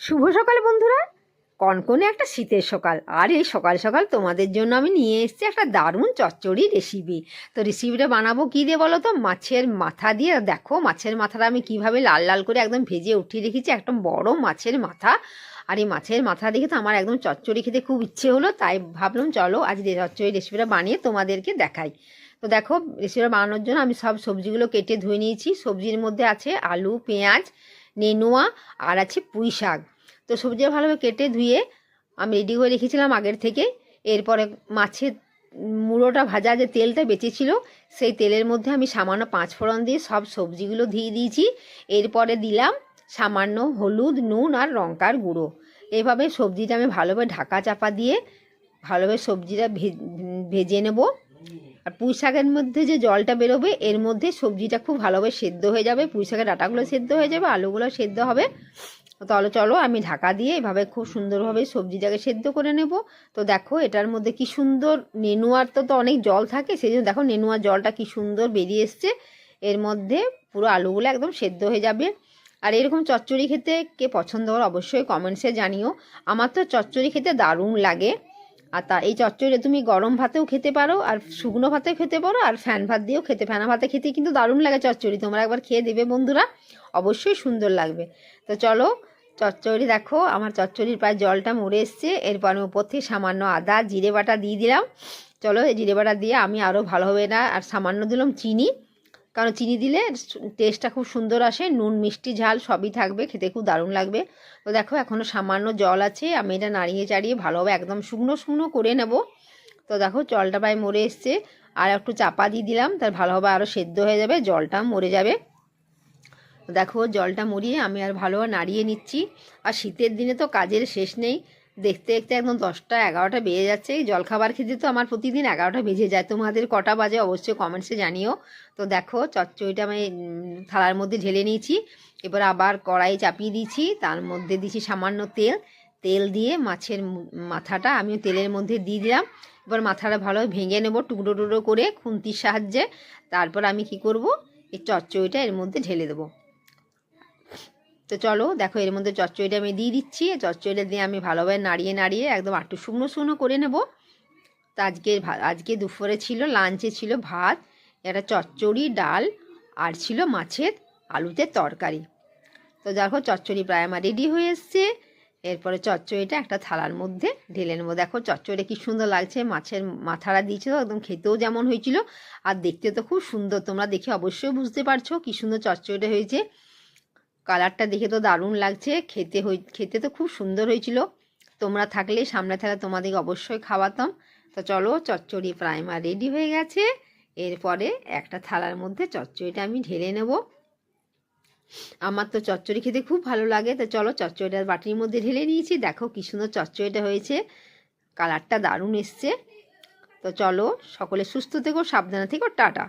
শুভ সকাল, বন্ধুরা। কনকনে একটা শীতের সকাল। আর এই সকাল সকাল তোমাদের জন্য আমি নিয়ে এসেছি একটা দারুণ চচ্চড়ি রেসিপি তো রেসিপিটা বানাবো কী দিয়ে বলো তো? মাছের মাথা দিয়ে। দেখো, মাছের মাথাটা আমি কীভাবে লাল লাল করে একদম ভেজে উঠিয়ে রেখেছি, একদম বড় মাছের মাথা। আর এই মাছের মাথা দেখে তো আমার একদম চচ্চড়ি খেতে খুব ইচ্ছে হলো, তাই ভাবলাম চলো আজ চচ্চড়ি রেসিপিটা বানিয়ে তোমাদেরকে দেখাই। তো দেখো রেসিপিটা বানানোর জন্য আমি সব সবজিগুলো কেটে ধুয়ে নিয়েছি। সবজির মধ্যে আছে আলু, পেঁয়াজ নেনুয়া আর আছে পুঁই শাক। তো সবজিটা ভালোভাবে কেটে ধুয়ে আমি রেডি করে রেখেছিলাম আগের থেকে। এরপরে মাছের মুড়োটা ভাজা যে তেলটা বেঁচেছিল সেই তেলের মধ্যে আমি সামান্য পাঁচ ফোড়ন দিয়ে সব সবজিগুলো দিয়ে দিয়েছি। এরপরে দিলাম সামান্য হলুদ, নুন আর লঙ্কার গুঁড়ো। এভাবে সবজিটা আমি ভালোভাবে ঢাকা চাপা দিয়ে ভালোভাবে সবজিটা ভেজে নেব। আর পুঁই শাকের মধ্যে যে জলটা বেরোবে, এর মধ্যে সবজিটা খুব ভালোভাবে সেদ্ধ হয়ে যাবে। পুঁই শাকের ডাটাগুলো সেদ্ধ হয়ে যাবে, আলুগুলো সেদ্ধ হবে। তাহলে চলো, আমি ঢাকা দিয়ে এভাবে খুব সুন্দরভাবে সবজিটাকে সেদ্ধ করে নেব। তো দেখো, এটার মধ্যে কি সুন্দর নেনুয়ার তো তো অনেক জল থাকে, সেই জন্য দেখো নেনুয়ার জলটা কি সুন্দর বেরিয়ে এসছে। এর মধ্যে পুরো আলুগুলো একদম সেদ্ধ হয়ে যাবে। আর এরকম চচ্চড়ি খেতে কে পছন্দ করো অবশ্যই কমেন্টসে জানিও। আমার তো চচ্চড়ি খেতে দারুণ লাগে। আর তা, এই চচ্চড়ি, তুমি গরম ভাতেও খেতে পারো, আর শুকনো ভাতেও খেতে পারো, আর ফ্যান ভাত দিয়েও খেতে, ফ্যানা ভাতে খেতে কিন্তু দারুণ লাগে চচ্চড়ি। তোমরা একবার খেয়ে দেবে বন্ধুরা, অবশ্যই সুন্দর লাগবে। তো চলো, চচ্চড়ি দেখো, আমার চচ্চড়ির প্রায় জলটা মরে এসছে, এরপর আমি উপর থেকে সামান্য আদা, জিরে বাটা দিয়ে দিলাম। চলো, এই জিরে বাটা দিয়ে আমি আরও ভালো হবে না, আর সামান্য দিলাম চিনি। কারণ চিনি দিলে টেস্টটা খুব সুন্দর আসে, নুন, মিষ্টি, ঝাল সবই থাকবে, খেতে খুব দারুণ লাগবে। তো দেখো এখনও সামান্য জল আছে, আমি এটা নাড়িয়ে চাড়িয়ে ভালোভাবে একদম শুকনো শুকনো করে নেব। তো দেখো, জলটা প্রায় মরে এসছে, আর একটু চাপা দিয়ে দিলাম, তার ভালোভাবে আরও সেদ্ধ হয়ে যাবে, জলটা মরে যাবে। দেখো, জলটা মরিয়ে আমি আর ভালোভাবে নাড়িয়ে নিচ্ছি। আর শীতের দিনে তো কাজের শেষ নেই দেখতে দেখতে একদম দশটা, এগারোটা বেজে যাচ্ছে। জলখাবার খেতে তো আমার প্রতিদিন এগারোটা বেজে যায়। তোমাদের কটা বাজে অবশ্যই কমেন্টসে জানিও। তো দেখো, চচ্চড়িটা আমি থালার মধ্যে ঢেলে নিয়েছি। এবার আবার কড়াই চাপিয়ে দিয়েছি। তার মধ্যে দিয়েছি সামান্য তেল। তেল দিয়ে মাছের মাথাটা আমি তেলের মধ্যে দিয়ে দিলাম। এবার মাথাটা ভালোভাবে ভেঙে নেব টুকরো টুকরো করে খুন্তির সাহায্যে। তারপর আমি কি করব? এই চচ্চড়িটা এর মধ্যে ঢেলে দেবো। তো চলো, দেখো এর মধ্যে চচ্চড়িটা আমি দিয়ে দিচ্ছি। চচ্চড়িটা দিয়ে আমি ভালোভাবে নাড়িয়ে নাড়িয়ে একদম একটু শুকনো শুকনো করে নেব। তো আজকে আজকে দুপুরে ছিল, লাঞ্চে ছিল ভাত, একটা চচ্চড়ি, ডাল, আর ছিল মাছের আলুতে তরকারি। তো দেখো চচ্চড়ি প্রায় আমার রেডি হয়ে এসছে। এরপরে চচ্চড়িটা একটা থালার মধ্যে ঢেলে নেব। দেখো চচ্চড়ি কি সুন্দর লাগছে, মাছের মাথাটা দিয়েছিল একদম খেতেও যেমন হয়েছিল। আর দেখতে তো খুব সুন্দর, তোমরা দেখে অবশ্যই বুঝতে পারছ কি সুন্দর চচ্চড়িটা হয়েছে। কালারটা দেখে তো দারুণ লাগছে। খেতে হই, খেতে তো খুব সুন্দর হয়েছিল। তোমরা থাকলে সামনে থাকলে তোমাদেরকে অবশ্যই খাওয়াতাম। তো চলো চচ্চড়ি প্রাইমার রেডি হয়ে গেছে। এরপরে একটা থালার মধ্যে চচ্চড়িটা আমি ঢেলে নেব। আমার তো চচ্চড়ি খেতে খুব ভালো লাগে। তো চলো চচ্চড়িটা বাটির মধ্যে ঢেলে নিয়েছি। দেখো কি সুন্দর চচ্চড়িটা হয়েছে। কালারটা দারুণ এসছে। তো চলো সকলে সুস্থ থেকো, সাবধানে থেকো, টাটা।